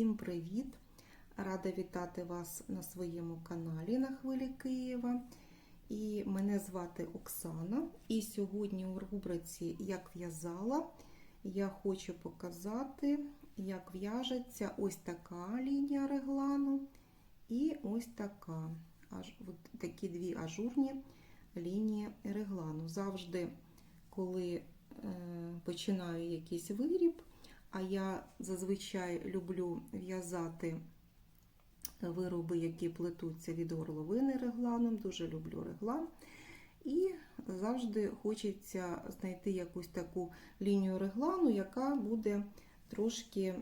Всім привіт! Рада вітати вас на своєму каналі на хвилі Києва. І мене звати Оксана. І сьогодні у рубриці Як в'язала я хочу показати, як в'яжеться ось така лінія реглану і ось така. Аж, от такі дві ажурні лінії реглану. Завжди, коли е, починаю якийсь виріб, а я зазвичай люблю в'язати вироби, які плетуться від горловини регланом, дуже люблю реглан. І завжди хочеться знайти якусь таку лінію реглану, яка буде трошки,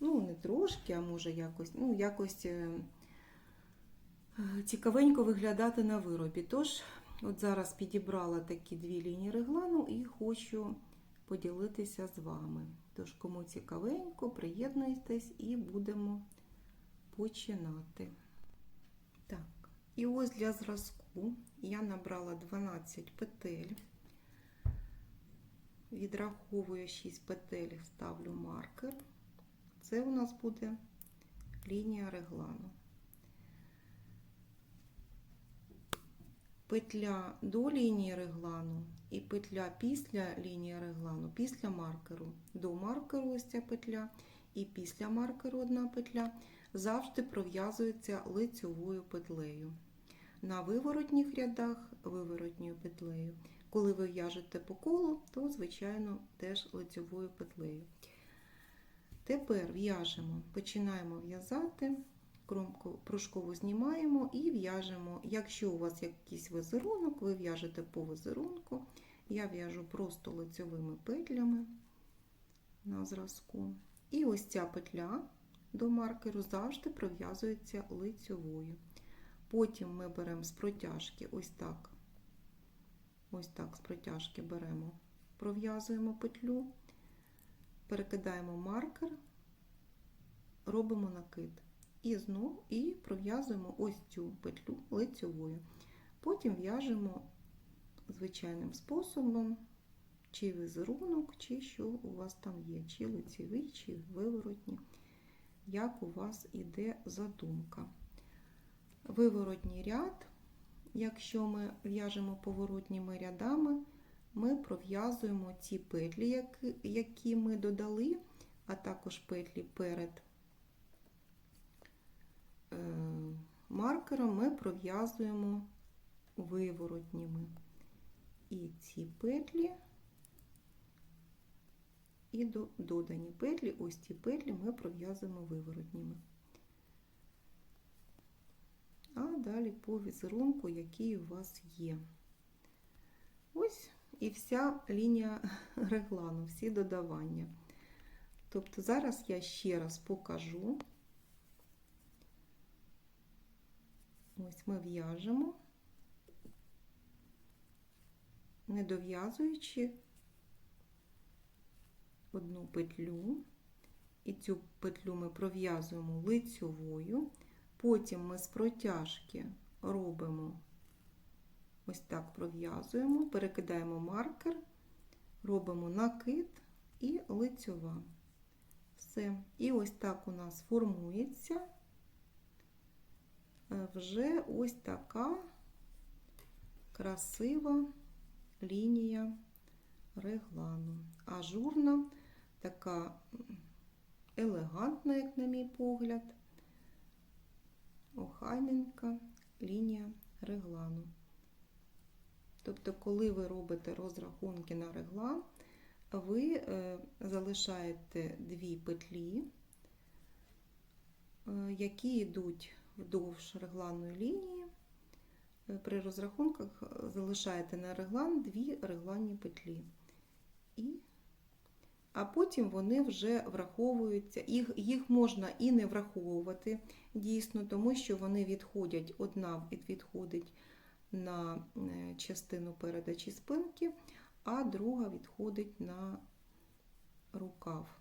ну, не трошки, а може якось, ну, якось е, цікавенько виглядати на виробі. Тож, от зараз підібрала такі дві лінії реглану і хочу поділитися з вами. Тож, кому цікавенько, приєднуйтесь і будемо починати. Так, і ось для зразку я набрала 12 петель, відраховую 6 петель, ставлю маркер. Це у нас буде лінія реглану. Петля до лінії реглану і петля після лінії реглану, після маркеру. До маркеру ось ця петля і після маркеру одна петля завжди пров'язується лицьовою петлею. На виворотніх рядах виворотньою петлею. Коли ви в'яжете по колу, то, звичайно, теж лицьовою петлею. Тепер в'яжемо, починаємо в'язати, кромку пружкову знімаємо і в'яжемо. Якщо у вас якийсь візерунок, ви в'яжете по візерунку. Я в'яжу просто лицьовими петлями на зразку. І ось ця петля до маркеру завжди пров'язується лицьовою. Потім ми беремо з протяжки ось так. Ось так з протяжки беремо, пров'язуємо петлю, перекидаємо маркер, робимо накид. І знову і пров'язуємо ось цю петлю лицьовою. Потім в'яжемо звичайним способом, чи візерунок, чи що у вас там є, чи лицевий, чи виворотні, як у вас іде задумка. Виворотній ряд, якщо ми в'яжемо поворотніми рядами, ми пров'язуємо ці петлі, які ми додали, а також петлі перед маркером ми пров'язуємо виворотніми. І ці петлі, і додані петлі, ось ці петлі ми пров'язуємо виворотніми. А далі по візерунку, який у вас є. Ось і вся лінія реглану, всі додавання. Тобто зараз я ще раз покажу. Ось ми в'яжемо, не дов'язуючи одну петлю, і цю петлю ми пров'язуємо лицьовою, потім ми з протяжки робимо ось так пров'язуємо, перекидаємо маркер, робимо накид і лицьова. Все. І ось так у нас формується вже ось така красива лінія реглану. Ажурна, така елегантна, як на мій погляд, охайненька лінія реглану. Тобто, коли ви робите розрахунки на реглан, ви залишаєте дві петлі, які йдуть вдовж регланної лінії. При розрахунках залишаєте на реглан дві регланні петлі. І, А потім вони вже враховуються, їх їх можна і не враховувати дійсно, тому що вони відходять, одна відходить на частину передачі спинки, а друга відходить на рукав.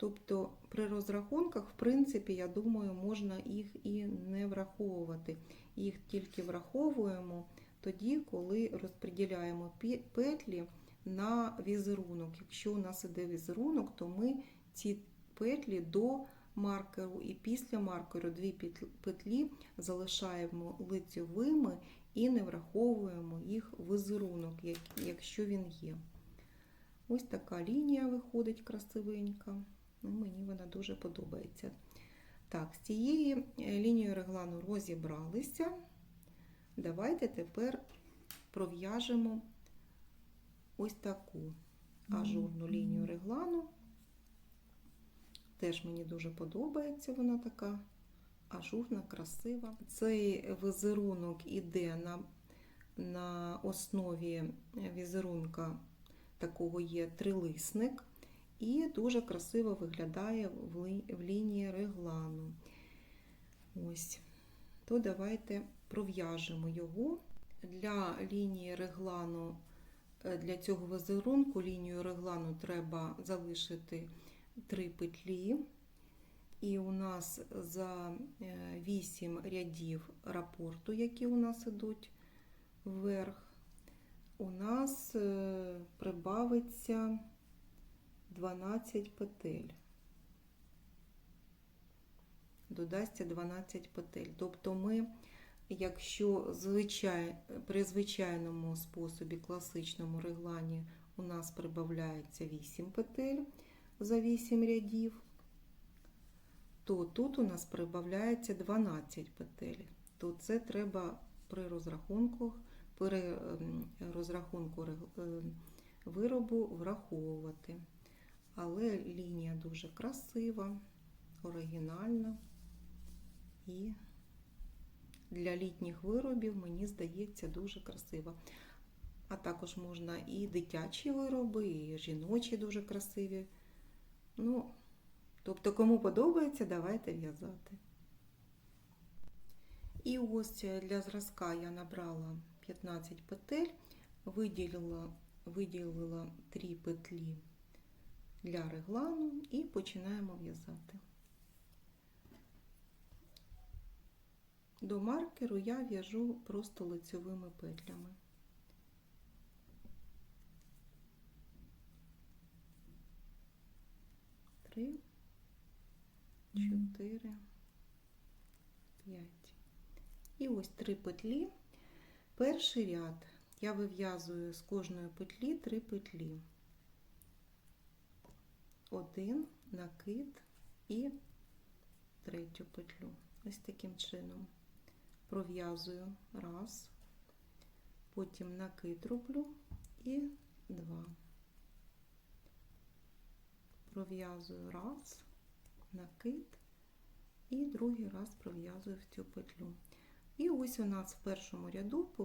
Тобто при розрахунках, в принципі, я думаю, можна їх і не враховувати. Їх тільки враховуємо тоді, коли розподіляємо петлі на візерунок. Якщо у нас іде візерунок, то ми ці петлі до маркеру і після маркеру дві петлі залишаємо лицьовими і не враховуємо їх візерунок, якщо він є. Ось така лінія виходить красивенька. Ну, мені вона дуже подобається. Так, з цією е, лінією реглану розібралися. Давайте тепер пров'яжемо ось таку ажурну лінію реглану. Теж мені дуже подобається вона така ажурна, красива. Цей візерунок іде на, на основі візерунка такого є трилисник і дуже красиво виглядає в, лінії реглану. Ось. То давайте пров'яжемо його. Для лінії реглану, е, для цього візерунку лінію реглану треба залишити три петлі. І у нас за 8 рядів рапорту, які у нас ідуть вверх, у нас е, прибавиться 12 петель. Додасться 12 петель. Тобто ми, якщо звичай, при звичайному способі, класичному реглані у нас прибавляється 8 петель за 8 рядів, то тут у нас прибавляється 12 петель. То це треба при при ем, розрахунку е, виробу враховувати. Але лінія дуже красива, оригінальна і для літніх виробів, мені здається, дуже красива. А також можна і дитячі вироби, і жіночі дуже красиві. Ну, тобто, кому подобається, давайте в'язати. І ось для зразка я набрала 15 петель, виділила, виділила 3 петлі для реглану і починаємо в'язати. До маркеру я в'яжу просто лицьовими петлями. Три, чотири, п'ять. І ось три петлі. Перший ряд я вив'язую з кожної петлі три петлі. Один накид і третю петлю. Ось таким чином пров'язую раз, потім накид роблю і два. Пров'язую раз, накид і другий раз пров'язую в цю петлю. І ось у нас в першому ряду е,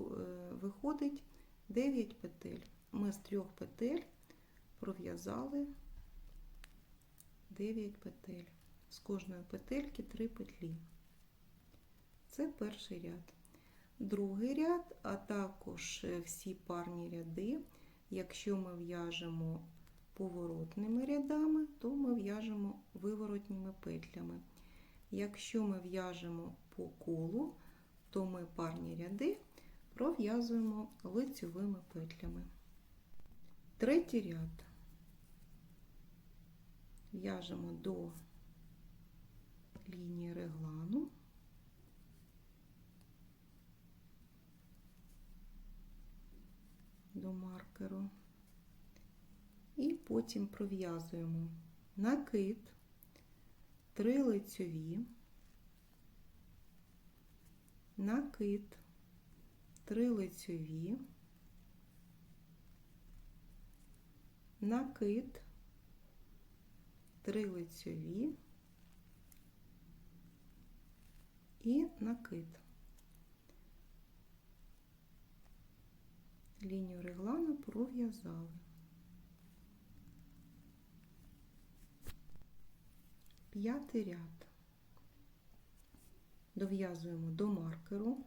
виходить 9 петель. Ми з трьох петель пров'язали 9 петель. З кожної петельки 3 петлі. Це перший ряд. Другий ряд, а також всі парні ряди. Якщо ми в'яжемо поворотними рядами, то ми в'яжемо виворотніми петлями. Якщо ми в'яжемо по колу, то ми парні ряди пров'язуємо лицьовими петлями. Третій ряд в'яжемо до лінії реглану. До маркеру. І потім пров'язуємо накид, три лицьові, накид, три лицьові, накид, три лицьові і накид. Лінію реглану пров'язали. П'ятий ряд. Дов'язуємо до маркеру.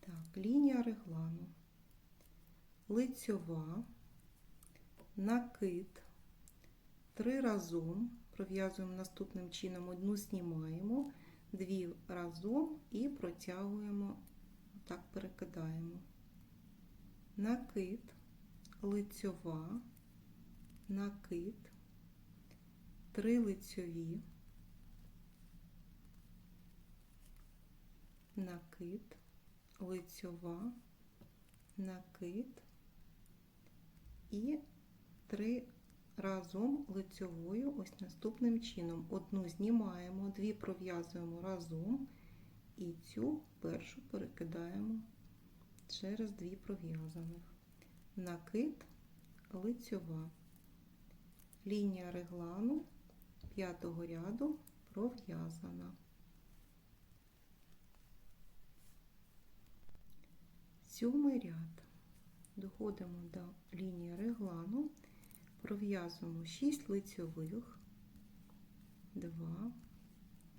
Так, лінія реглану, лицьова, накид, три разом пров'язуємо наступним чином: одну знімаємо, дві разом і протягуємо, так перекидаємо. Накид, лицьова, накид, три лицьові, накид, лицьова, накид і три разом лицьовою ось наступним чином. Одну знімаємо, дві пров'язуємо разом і цю першу перекидаємо через дві пров'язаних. Накид, лицьова. Лінія реглану п'ятого ряду пров'язана. Сьомий ряд. Доходимо до лінії реглану, пров'язуємо 6 лицьових, 2,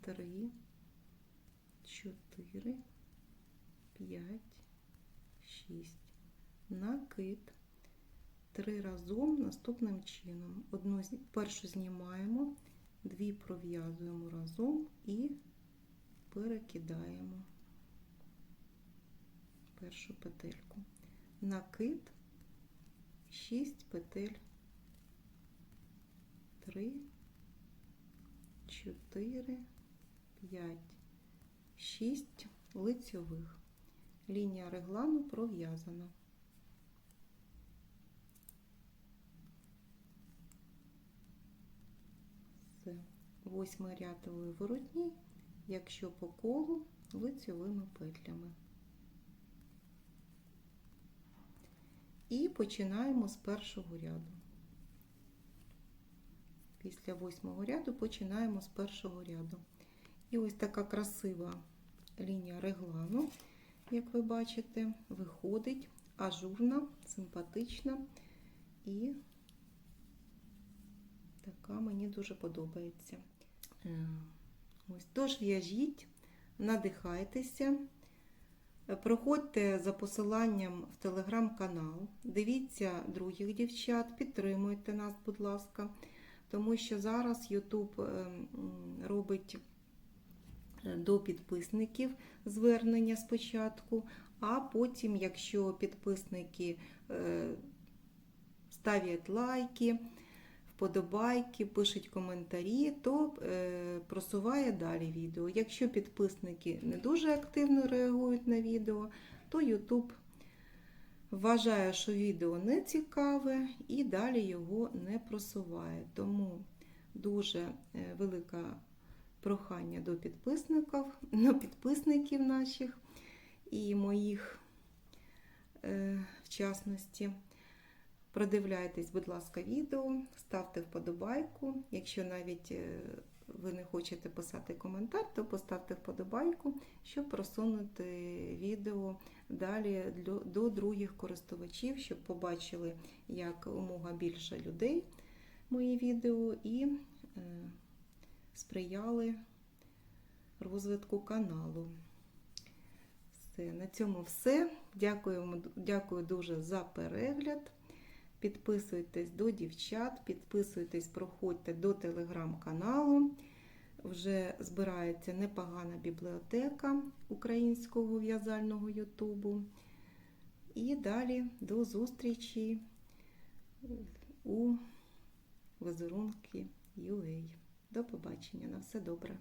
3, 4, 5, 6. Накид. Три разом наступним чином. Одну першу знімаємо, дві пров'язуємо разом і перекидаємо першу петельку. Накид, 6 петель, 3, 4, 5, 6 лицьових. Лінія реглану пров'язана. Все. Восьмий ряд виворотній, якщо по колу лицьовими петлями. І починаємо з першого ряду. Після восьмого ряду починаємо з першого ряду. І ось така красива лінія реглану, як ви бачите, виходить ажурна, симпатична і така мені дуже подобається. Е, Ось, тож в'яжіть, надихайтеся. Проходьте за посиланням в телеграм-канал, дивіться других дівчат, підтримуйте нас, будь ласка, тому що зараз YouTube е, робить е, до підписників звернення спочатку, а потім, якщо підписники е, ставлять лайки, вподобайки, пишуть коментарі, то е, просуває далі відео. Якщо підписники не дуже активно реагують на відео, то YouTube вважає, що відео не цікаве і далі його не просуває. Тому дуже е, велике прохання до підписників, до підписників наших і моїх, е, в частності. Продивляйтесь, будь ласка, відео, ставте вподобайку. Якщо навіть е, ви не хочете писати коментар, то поставте вподобайку, щоб просунути відео далі до других користувачів, щоб побачили як умога більше людей мої відео і е, сприяли розвитку каналу. Все, на цьому все. Дякую, дякую дуже за перегляд. Підписуйтесь до дівчат, підписуйтесь, проходьте до телеграм-каналу. Вже збирається непогана бібліотека українського в'язального Ютубу. І далі до зустрічі у візерунки UA. До побачення. На все добре.